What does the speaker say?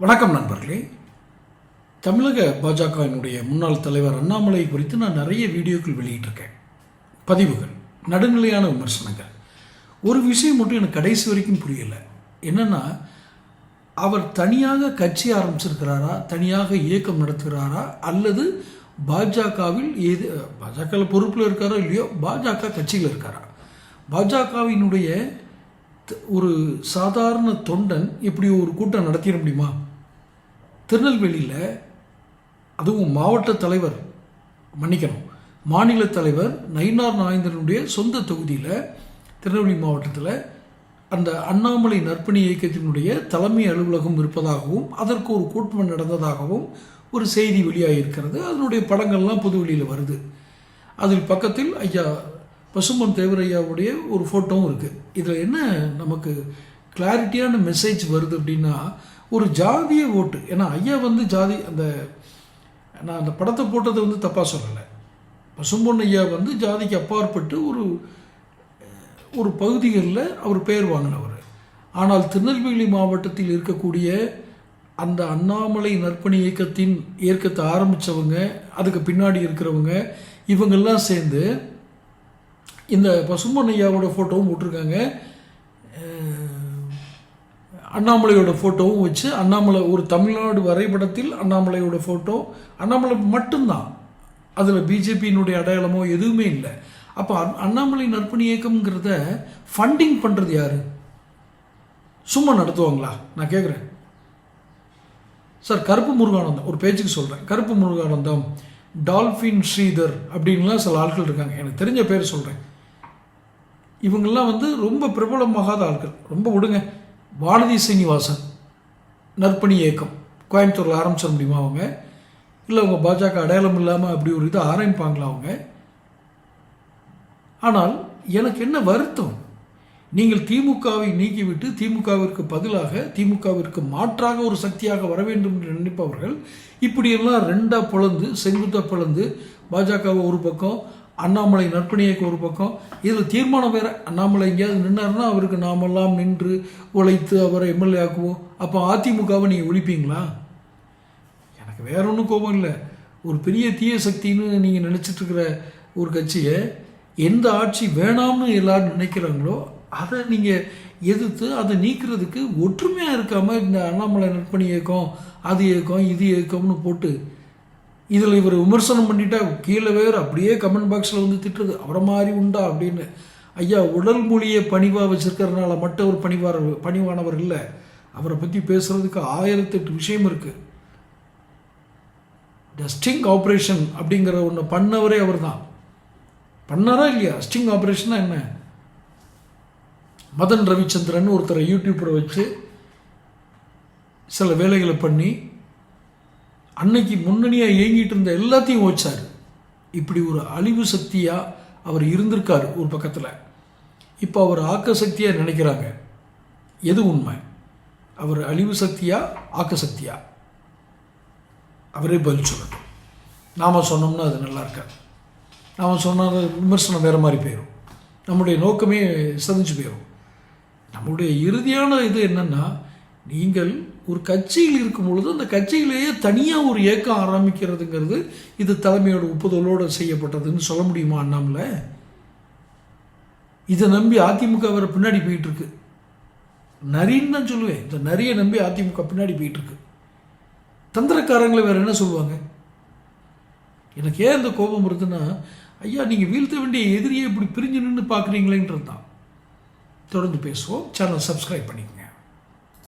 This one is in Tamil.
வணக்கம் நண்பர்களே. தமிழக பாஜகவினுடைய முன்னாள் தலைவர் அண்ணாமலை குறித்து நான் நிறைய வீடியோக்கள் வெளியிட்டிருக்கேன். பதிவுகள் நடுநிலையான விமர்சனங்கள். ஒரு விஷயம் மட்டும் எனக்கு கடைசி வரைக்கும் புரியலை. என்னென்னா அவர் தனியாக கட்சி ஆரம்பிச்சிருக்கிறாரா தனியாக இயக்கம் நடத்துகிறாரா அல்லது பாஜகவில் ஏது பாஜகவில் பொறுப்பில் இருக்காரோ இல்லையோ பாஜக கட்சியில் இருக்காரா? பாஜகவினுடைய ஒரு சாதாரண தொண்டன் இப்படி ஒரு கூட்டம் நடத்திட முடியுமா? திருநெல்வேலியில் அதுவும் மாவட்ட தலைவர் மன்னிக்கணும். மாநில தலைவர் நயினார் நாயந்தனுடைய சொந்த தொகுதியில் திருநெல்வேலி மாவட்டத்தில் அந்த அண்ணாமலை நற்பணி இயக்கத்தினுடைய தலைமை அலுவலகம் இருப்பதாகவும் அதற்கு ஒரு கூட்டம் நடந்ததாகவும் ஒரு செய்தி வெளியாகியிருக்கிறது அதனுடைய படங்கள்லாம் புதுவெளியில் வருது. அதில் பக்கத்தில் ஐயா பசும்பொன் தேவரையாவுடைய ஒரு ஃபோட்டோவும் இருக்குது இதில் என்ன நமக்கு கிளாரிட்டியான மெசேஜ் வருது அப்படின்னா ஒரு ஜாதிய ஓட்டு ஏன்னா ஐயா வந்து ஜாதி அந்த நான் அந்த படத்தை போட்டதை வந்து தப்பாக சொல்லலை. பசும்பொன் ஐயா வந்து ஜாதிக்கு அப்பாற்பட்டு ஒரு ஒரு பகுதிகளில் அவர் பெயர் வாங்கினவர். ஆனால் திருநெல்வேலி மாவட்டத்தில் இருக்கக்கூடிய அந்த அண்ணாமலை நற்பணி இயக்கத்தின் இயக்கத்தை ஆரம்பித்தவங்க அதுக்கு பின்னாடி இருக்கிறவங்க இவங்கெல்லாம் சேர்ந்து இந்த பசும்பொன் ஐயாவோட ஃபோட்டோவும் போட்டிருக்காங்க. அண்ணாமலையோட ஃபோட்டோவும் வச்சு அண்ணாமலை ஒரு தமிழ்நாடு வரைபடத்தில் அண்ணாமலையோட ஃபோட்டோ அண்ணாமலை மட்டும்தான். அதில் பிஜேபியினுடைய அடையாளமோ எதுவுமே இல்லை. அப்போ அண்ணாமலை நற்பணி இயக்கம்ங்கிறத ஃபண்டிங் பண்ணுறது யார்? சும்மா நடத்துவாங்களா? நான் கேட்குறேன் சார் கருப்பு முருகானந்தம் ஒரு பேச்சுக்கு சொல்கிறேன் கருப்பு முருகானந்தம் டால்ஃபின் ஸ்ரீதர் அப்படின்லாம் சில ஆட்கள் இருக்காங்க. எனக்கு தெரிஞ்ச பேர் சொல்கிறேன் இவங்கெல்லாம் வந்து ரொம்ப பிரபலமாகாத ஆட்கள் ரொம்ப விடுங்க. வானதி சீனிவாசன் நற்பணி இயக்கம். கோயம்புத்தூரில் ஆரம்பிச்சிட முடியுமா அவங்க? இல்லை அவங்க பாஜக அடையாளம் இல்லாமல் அப்படி ஒரு இதை ஆரம்பிப்பாங்களா அவங்க? ஆனால் எனக்கு என்ன வருத்தம்? நீங்கள் திமுகவை நீக்கிவிட்டு திமுகவிற்கு பதிலாக திமுகவிற்கு மாற்றாக ஒரு சக்தியாக வர வேண்டும் என்று நினைப்பவர்கள் இப்படியெல்லாம் ரெண்டாக பிளந்து செங்குத்தா பிளந்து பாஜகவை ஒரு பக்கம் அண்ணாமலை நற்பணியக்கு ஒரு பக்கம். இதில் தீர்மானம் வேறு. அண்ணாமலை எங்கேயாவது நின்னார்னா அவருக்கு நாமெல்லாம் நின்று உழைத்து அவரை எம்எல்ஏ ஆக்குவோம். அப்போ அதிமுகவை நீங்கள் ஒழிப்பீங்களா? எனக்கு வேற ஒன்றும் கோபம் இல்லை. ஒரு பெரிய தீய சக்தின்னு நீங்கள் நினச்சிட்ருக்கிற ஒரு கட்சியை எந்த ஆட்சி வேணாம்னு எல்லாரும் நினைக்கிறாங்களோ அதை நீங்கள் எதிர்த்து அதை நீக்கிறதுக்கு ஒற்றுமையாக இருக்காமல் இந்த அண்ணாமலை நற்பணி இயக்கம் அது இயக்கம் இது இயக்கம்னு போட்டு இதில் இவர் விமர்சனம் பண்ணிட்டா கீழே வேறு அப்படியே கமெண்ட் பாக்ஸில் வந்து திட்டுறது. அவரை மாதிரி உண்டா அப்படின்னு. ஐயா உடல் மொழியை பணிவாக வச்சுருக்கிறதுனால மட்டும் ஒரு பணிவார பணிவானவர் இல்லை. அவரை பற்றி பேசுகிறதுக்கு ஆயிரத்தெட்டு விஷயம் இருக்குது இந்த ஸ்டிங் ஆப்ரேஷன் அப்படிங்கிற ஒன்று பண்ணவரே அவர் தான் பண்ணாரா இல்லையா? ஸ்டிங் ஆப்ரேஷனா என்ன? மதன் ரவிச்சந்திரன் ஒருத்தரை யூடியூப்பரை வச்சு சில வேலைகளை பண்ணி அன்னைக்கு முன்னணியாக இயங்கிட்டு இருந்த எல்லாத்தையும் ஓச்சார். இப்படி ஒரு அழிவு சக்தியாக அவர் இருந்திருக்கார் ஒரு பக்கத்தில். இப்போ அவர் ஆக்க சக்தியாக நினைக்கிறாங்க. எது உண்மை? அவர் அழிவு சக்தியா ஆக்க சக்தியா? அவரே பதில் சொல்லட்டும். நாம் சொன்னோம்னா அது நல்லா இருக்காது. நாம் சொன்னால் விமர்சனம் வேறு மாதிரி போயிடும் நம்முடைய நோக்கமே சந்திச்சு போயிடும் நம்முடைய இறுதியான இது என்னன்னா நீங்கள் ஒரு கட்சியில் இருக்கும் பொழுது அந்த கட்சியிலேயே தனியாக ஒரு இயக்கம் ஆரம்பிக்கிறதுங்கிறது இது தலைமையோட ஒப்புதலோடு செய்யப்பட்டதுன்னு சொல்ல முடியுமா அண்ணாமலை? இதை நம்பி அதிமுக வேற பின்னாடி போயிட்டு இருக்கு நரின்னு தான் சொல்லுவேன். இந்த நரியை நம்பி அதிமுக பின்னாடி போயிட்டு இருக்கு தந்திரக்காரங்களை வேற என்ன சொல்லுவாங்க? எனக்கு ஏன் இந்த கோபம் வருதுன்னா ஐயா நீங்கள் வீழ்த்த வேண்டிய எதிரியை இப்படி பிரிஞ்சு நின்று பார்க்குறீங்களேன்றது தான் தொடர்ந்து பேசுவோம். சேனல் சப்ஸ்கிரைப் பண்ணிக்கோங்க.